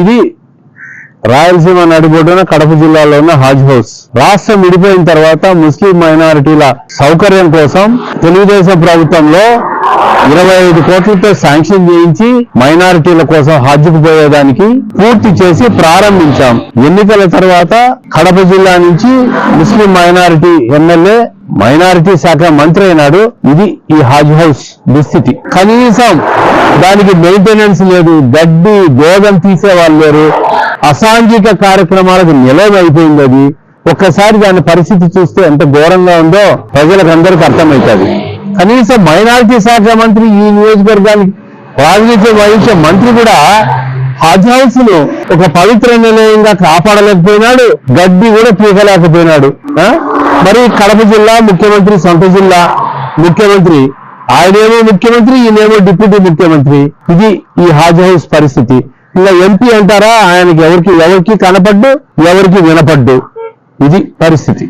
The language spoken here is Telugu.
ఇది రాయలసీమ నడిబొడ్డున కడప జిల్లాలో ఉన్న హాజ్ హౌస్. రాష్ట్రం విడిపోయిన తర్వాత ముస్లిం మైనారిటీల సౌకర్యం కోసం తెలుగుదేశం ప్రభుత్వంలో ఇరవై ఐదు కోట్లతో శాంక్షన్ చేయించి మైనారిటీల కోసం హజ్కు పోయేదానికి పూర్తి చేసి ప్రారంభించాం. ఎన్నికల తర్వాత కడప జిల్లా నుంచి ముస్లిం మైనారిటీ ఎమ్మెల్యే మైనారిటీ శాఖ మంత్రి అయినాడు. ఇది ఈ హాజ్ హౌస్ దుస్థితి. కనీసం దానికి మెయింటెనెన్స్ లేదు గడ్డి గోధం తీసే వాళ్ళు లేరు. అసాంఘిక కార్యక్రమాలకు నిలవ అయిపోయింది అది. ఒక్కసారి దాని పరిస్థితి చూస్తే ఎంత ఘోరంగా ఉందో ప్రజలకు అందరికీ అర్థమవుతుంది. కనీసం మైనారిటీ శాఖ మంత్రి ఈ నియోజకవర్గానికి ప్రాతినిధ్యం వహించే మంత్రి కూడా హజ్ హౌస్ను ఒక పవిత్ర నిలయంగా కాపాడలేకపోయినాడు గడ్డి కూడా పీకలేకపోయినాడు. ఆ? మరి కడప జిల్లా ముఖ్యమంత్రి సొంత జిల్లా ముఖ్యమంత్రి ఆయనేమో ముఖ్యమంత్రి ఈయనేమో డిప్యూటీ ముఖ్యమంత్రి. ఇది ఈ హాజ్ హౌస్ పరిస్థితి. ఇలా ఎంపీ అంటారా? ఆయనకి ఎవరికి ఎవరికి కనపడ్డు? ఎవరికి వినపడ్డు? ఇది పరిస్థితి.